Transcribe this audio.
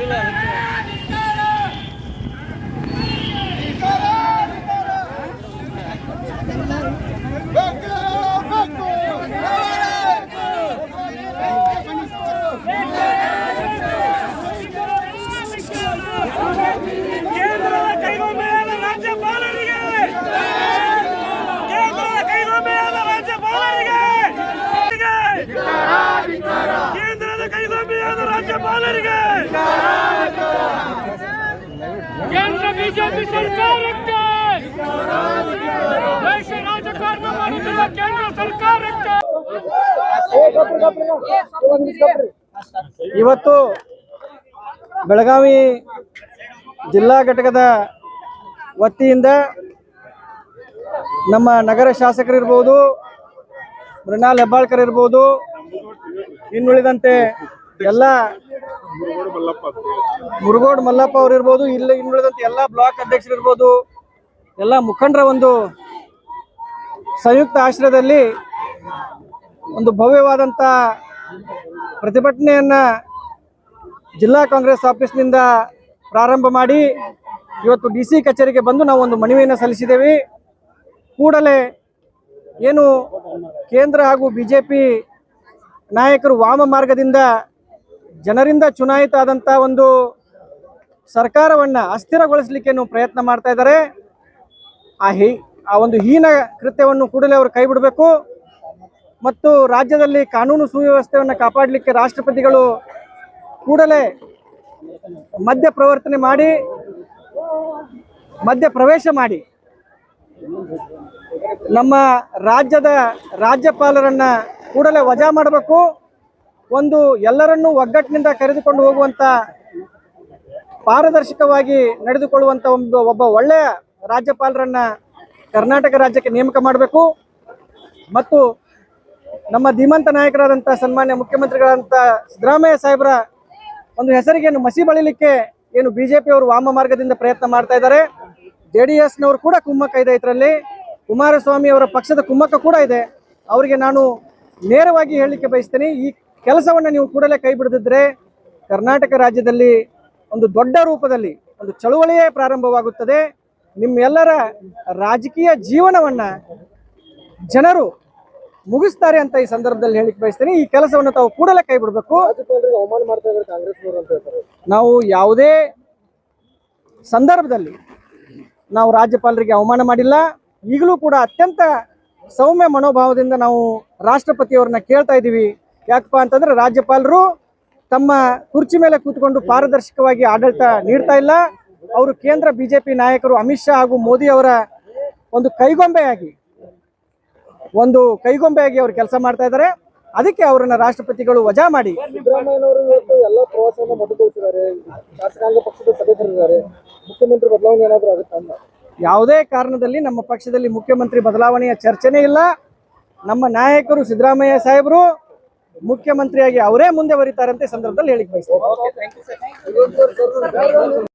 回来了 ರಾಜ್ಯಪಾಲರಿಗೆ ಕೇಂದ್ರ ಬಿಜೆಪಿ ಸರ್ಕಾರಕ್ಕೆ! ದೇಶ ರಾಜಕಾರಣ ಮಾಡುತ್ತಿರುವ ಕೇಂದ್ರ ಸರ್ಕಾರಕ್ಕೆ! ಇವತ್ತು ಬೆಳಗಾವಿ ಜಿಲ್ಲಾ ಘಟಕದ ವತಿಯಿಂದ ನಮ್ಮ ನಗರ ಶಾಸಕರಿರ್ಬೋದು ಮೃಣಾಲ್ ಹೆಬ್ಬಾಳ್ಕರ್ ಇರ್ಬೋದು, ಇನ್ನುಳಿದಂತೆ ಎಲ್ಲ ಮುರುಗೋಡ್ ಮಲ್ಲಪ್ಪ ಅವ್ರು ಇರ್ಬೋದು, ಇಲ್ಲ ಇನ್ನುಳಿದಂತ ಎಲ್ಲ ಬ್ಲಾಕ್ ಅಧ್ಯಕ್ಷರು ಇರ್ಬೋದು, ಎಲ್ಲ ಮುಖಂಡರ ಒಂದು ಸಂಯುಕ್ತ ಆಶ್ರಯದಲ್ಲಿ ಒಂದು ಭವ್ಯವಾದಂತ ಪ್ರತಿಭಟನೆಯನ್ನ ಜಿಲ್ಲಾ ಕಾಂಗ್ರೆಸ್ ಆಫೀಸ್ನಿಂದ ಪ್ರಾರಂಭ ಮಾಡಿ ಇವತ್ತು ಡಿ ಸಿ ಕಚೇರಿಗೆ ಬಂದು ನಾವು ಒಂದು ಮನವಿಯನ್ನು ಸಲ್ಲಿಸಿದ್ದೇವೆ. ಕೂಡಲೇ ಏನು ಕೇಂದ್ರ ಹಾಗೂ ಬಿ ಜೆ ಪಿ ನಾಯಕರು ವಾಮ ಮಾರ್ಗದಿಂದ ಜನರಿಂದ ಚುನಾಯಿತ ಆದಂಥ ಒಂದು ಸರ್ಕಾರವನ್ನು ಅಸ್ಥಿರಗೊಳಿಸಲಿಕ್ಕೆ ಪ್ರಯತ್ನ ಮಾಡ್ತಾ ಇದ್ದಾರೆ. ಆ ಹೀ, ಆ ಒಂದು ಹೀನ ಕೃತ್ಯವನ್ನು ಕೂಡಲೇ ಅವರು ಕೈ ಬಿಡಬೇಕು. ಮತ್ತು ರಾಜ್ಯದಲ್ಲಿ ಕಾನೂನು ಸುವ್ಯವಸ್ಥೆಯನ್ನು ಕಾಪಾಡಲಿಕ್ಕೆ ರಾಷ್ಟ್ರಪತಿಗಳು ಕೂಡಲೇ ಮಧ್ಯ ಪ್ರವರ್ತನೆ ಮಾಡಿ ಮಧ್ಯ ಪ್ರವೇಶ ಮಾಡಿ, ನಮ್ಮ ರಾಜ್ಯದ ರಾಜ್ಯಪಾಲರನ್ನು ಕೂಡಲೇ ವಜಾ ಮಾಡಬೇಕು. ಒಂದು ಎಲ್ಲರನ್ನೂ ಒಗ್ಗಟ್ಟಿನಿಂದ ಕರೆದುಕೊಂಡು ಹೋಗುವಂತ ಪಾರದರ್ಶಕವಾಗಿ ನಡೆದುಕೊಳ್ಳುವಂತ ಒಂದು ಒಬ್ಬ ಒಳ್ಳೆಯ ರಾಜ್ಯಪಾಲರನ್ನ ಕರ್ನಾಟಕ ರಾಜ್ಯಕ್ಕೆ ನೇಮಕ ಮಾಡಬೇಕು. ಮತ್ತು ನಮ್ಮ ಧೀಮಂತ ನಾಯಕರಾದಂಥ ಸನ್ಮಾನ್ಯ ಮುಖ್ಯಮಂತ್ರಿಗಳಾದಂಥ ಸಿದ್ದರಾಮಯ್ಯ ಸಾಹೇಬರ ಒಂದು ಹೆಸರಿಗೆ ಏನು ಮಸಿ ಬಳಿಲಿಕ್ಕೆ ಏನು ಬಿಜೆಪಿ ಅವರು ವಾಮ ಮಾರ್ಗದಿಂದ ಪ್ರಯತ್ನ ಮಾಡ್ತಾ ಇದ್ದಾರೆ. ಜೆ ಡಿ ಎಸ್ನವರು ಕೂಡ ಕುಮ್ಮಕ್ಕ ಇದೆ ಇದರಲ್ಲಿ. ಕುಮಾರಸ್ವಾಮಿ ಅವರ ಪಕ್ಷದ ಕುಮ್ಮಕ್ಕ ಕೂಡ ಇದೆ. ಅವರಿಗೆ ನಾನು ನೇರವಾಗಿ ಹೇಳಲಿಕ್ಕೆ ಬಯಸ್ತೇನೆ. ಈ ಕೆಲಸವನ್ನು ನೀವು ಕೂಡಲೇ ಕೈ ಬಿಡದಿದ್ರೆ ಕರ್ನಾಟಕ ರಾಜ್ಯದಲ್ಲಿ ಒಂದು ದೊಡ್ಡ ರೂಪದಲ್ಲಿ, ಒಂದು ಚಳುವಳಿಯೇ ಪ್ರಾರಂಭವಾಗುತ್ತದೆ. ನಿಮ್ಮೆಲ್ಲರ ರಾಜಕೀಯ ಜೀವನವನ್ನ ಜನರು ಮುಗಿಸ್ತಾರೆ ಅಂತ ಈ ಸಂದರ್ಭದಲ್ಲಿ ಹೇಳಿಕ್ ಬಯಸ್ತೇನೆ. ಈ ಕೆಲಸವನ್ನು ತಾವು ಕೂಡಲೇ ಕೈ ಬಿಡಬೇಕು. ನಾವು ಯಾವುದೇ ಸಂದರ್ಭದಲ್ಲಿ ನಾವು ರಾಜ್ಯಪಾಲರಿಗೆ ಅವಮಾನ ಮಾಡಿಲ್ಲ. ಈಗಲೂ ಕೂಡ ಅತ್ಯಂತ ಸೌಮ್ಯ ಮನೋಭಾವದಿಂದ ನಾವು ರಾಷ್ಟ್ರಪತಿಯವ್ರನ್ನ ಕೇಳ್ತಾ ಇದ್ದೀವಿ. ಯಾಕಪ್ಪ ಅಂತಂದ್ರೆ ರಾಜ್ಯಪಾಲರು ತಮ್ಮ ಕುರ್ಚಿ ಮೇಲೆ ಕೂತ್ಕೊಂಡು ಪಾರದರ್ಶಕವಾಗಿ ಆಡಳಿತ ನೀಡ್ತಾ ಇಲ್ಲ. ಅವರು ಕೇಂದ್ರ ಬಿಜೆಪಿ ನಾಯಕರು ಅಮಿತ್ ಶಾ ಹಾಗೂ ಮೋದಿ ಅವರ ಒಂದು ಕೈಗೊಂಬೆಯಾಗಿ ಒಂದು ಕೈಗೊಂಬೆಯಾಗಿ ಅವರು ಕೆಲಸ ಮಾಡ್ತಾ ಇದ್ದಾರೆ. ಅದಕ್ಕೆ ಅವರನ್ನ ರಾಷ್ಟ್ರಪತಿಗಳು ವಜಾ ಮಾಡಿ. ಯಾವುದೇ ಕಾರಣದಲ್ಲಿ ನಮ್ಮ ಪಕ್ಷದಲ್ಲಿ ಮುಖ್ಯಮಂತ್ರಿ ಬದಲಾವಣೆಯ ಚರ್ಚೆನೇ ಇಲ್ಲ. ನಮ್ಮ ನಾಯಕರು ಸಿದ್ದರಾಮಯ್ಯ ಸಾಹೇಬರು ಮುಖ್ಯಮಂತ್ರಿಯಾಗಿ ಅವರೇ ಮುಂದೆ ಬರೀತಾರಂತೆ ಅಂತ ಸಂದರ್ಭದಲ್ಲಿ ಹೇಳಿಕ್ ಬಯಸ್ತೀನಿ.